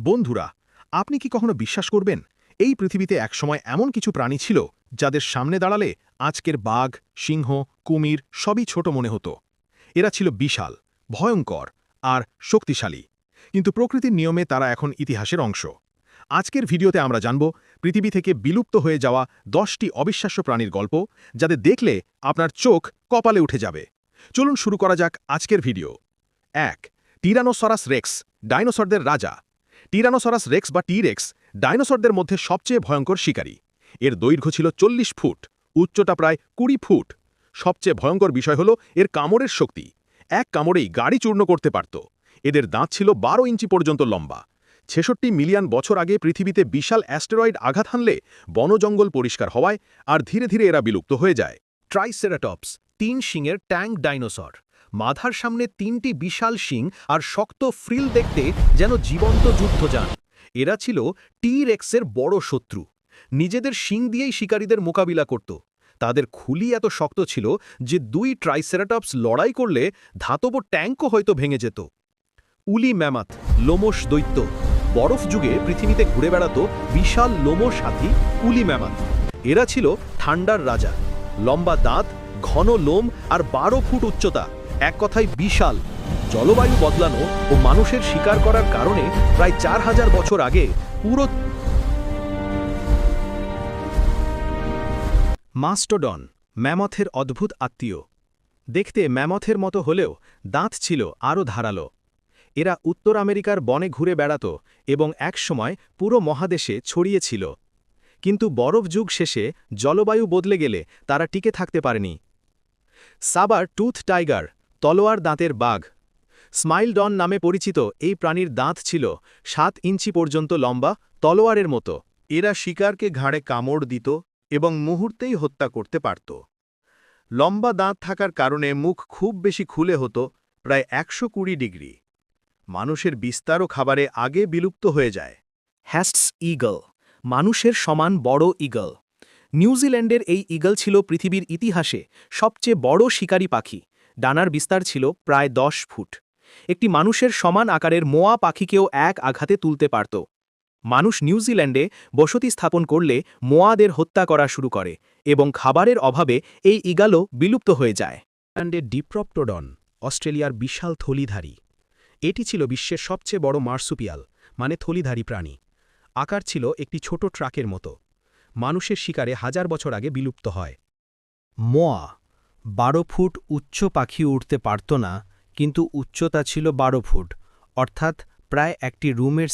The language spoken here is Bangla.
বন্ধুরা, আপনি কি কখনো বিশ্বাস করবেন এই পৃথিবীতে একসময় এমন কিছু প্রাণী ছিল যাদের সামনে দাঁড়ালে আজকের বাঘ, সিংহ, কুমির সবই ছোট মনে হতো? এরা ছিল বিশাল, ভয়ঙ্কর আর শক্তিশালী। কিন্তু প্রকৃতির নিয়মে তারা এখন ইতিহাসের অংশ। আজকের ভিডিওতে আমরা জানব পৃথিবী থেকে বিলুপ্ত হয়ে যাওয়া দশটি অবিশ্বাস্য প্রাণীর গল্প যাদের দেখলে আপনার চোখ কপালে উঠে যাবে। চলুন শুরু করা যাক আজকের ভিডিও। এক, টিরানোসরাস রেক্স, ডাইনোসরদের রাজা। টিরানোসরাস রেক্স বা টিরেক্স ডাইনোসরদের মধ্যে সবচেয়ে ভয়ঙ্কর শিকারী। এর দৈর্ঘ্য ছিল চল্লিশ ফুট, উচ্চতা প্রায় কুড়ি ফুট। সবচেয়ে ভয়ঙ্কর বিষয় হল এর কামড়ের শক্তি। এক কামড়েই গাড়ি চূর্ণ করতে পারত। এদের দাঁত ছিল বারো ইঞ্চি পর্যন্ত লম্বা। ছেষট্টি মিলিয়ন বছর আগে পৃথিবীতে বিশাল অ্যাস্টেরয়েড আঘাত হানলে বনজঙ্গল পরিষ্কার হওয়ায় আর ধীরে ধীরে এরা বিলুপ্ত হয়ে যায়। ট্রাইসেরাটপস, তিন শিংয়ের ট্যাঙ্ক ডাইনোসর। মাথার সামনে তিনটি বিশাল শিং আর শক্ত ফ্রিল দেখতে যেন জীবন্ত যুদ্ধযান। এরা ছিল টি রেক্সের বড় শত্রু। নিজেদের শিং দিয়েই শিকারীদের মোকাবিলা করত। তাদের খুলি এত শক্ত ছিল যে দুই ট্রাইসেরাটপস লড়াই করলে ধাতব ট্যাঙ্কও হয়তো ভেঙে যেত। উলি ম্যামাথ লোমস দৈত্য। বরফ যুগে পৃথিবীতে ঘুরে বেড়াত বিশাল লোমস হাতি, উলি ম্যামাথ। এরা ছিল ঠান্ডার রাজা। লম্বা দাঁত, ঘন লোম আর বারো ফুট উচ্চতা। এক কথায় বিশাল। জলবায়ু বদলানো ও মানুষের শিকার করার কারণে প্রায় চার হাজার বছর আগে পুরো মাস্টোডন, ম্যামথের অদ্ভুত আত্মীয়। দেখতে ম্যামথের মতো হলেও দাঁত ছিল আরও ধারালো। এরা উত্তর আমেরিকার বনে ঘুরে বেড়াত এবং একসময় পুরো মহাদেশে ছড়িয়েছিল কিন্তু বরফ যুগ শেষে জলবায়ু বদলে গেলে তারা টিকে থাকতে পারেনি। সাবার টুথ টাইগার তলোয়ার দাঁতের বাঘ। স্মাইল ডন নামে পরিচিত এই প্রাণীর দাঁত ছিল সাত ইঞ্চি পর্যন্ত লম্বা, তলোয়ারের মতো। এরা শিকারকে ঘাড়ে কামড় দিত এবং মুহূর্তেই হত্যা করতে পারত। লম্বা দাঁত থাকার কারণে মুখ খুব বেশি খুলে হতো, প্রায় একশো কুড়ি ডিগ্রি। মানুষের বিস্তারও খাবারে আগে বিলুপ্ত হয়ে যায়। হ্যাস্টস ইগল, মানুষের সমান বড় ইগল। নিউজিল্যান্ডের এই ইগল ছিল পৃথিবীর ইতিহাসে সবচেয়ে বড় শিকারী পাখি। ডানার বিস্তার ছিল প্রায় দশ ফুট। একটি মানুষের সমান আকারের মোয়া পাখিকেও এক আঘাতে তুলতে পারত। মানুষ নিউজিল্যান্ডে বসতি স্থাপন করলে মোয়াদের হত্যা করা শুরু করে এবং খাবারের অভাবে এই ইগালও বিলুপ্ত হয়ে যায়। নিউজিল্যান্ডের ডিপ্রপ্টোডন অস্ট্রেলিয়ার বিশাল থলিধারী। এটি ছিল বিশ্বের সবচেয়ে বড় মার্সুপিয়াল মানে থলিধারী প্রাণী। আকার ছিল একটি ছোট ট্রাকের মতো। মানুষের শিকারে হাজার বছর আগে বিলুপ্ত হয়। মোয়া বারো ফুট উচ্চ পাখি উঠতে পারত না, কিন্তু উচ্চতা ছিল বারো ফুট, অর্থাৎ প্রায় একটি রুমের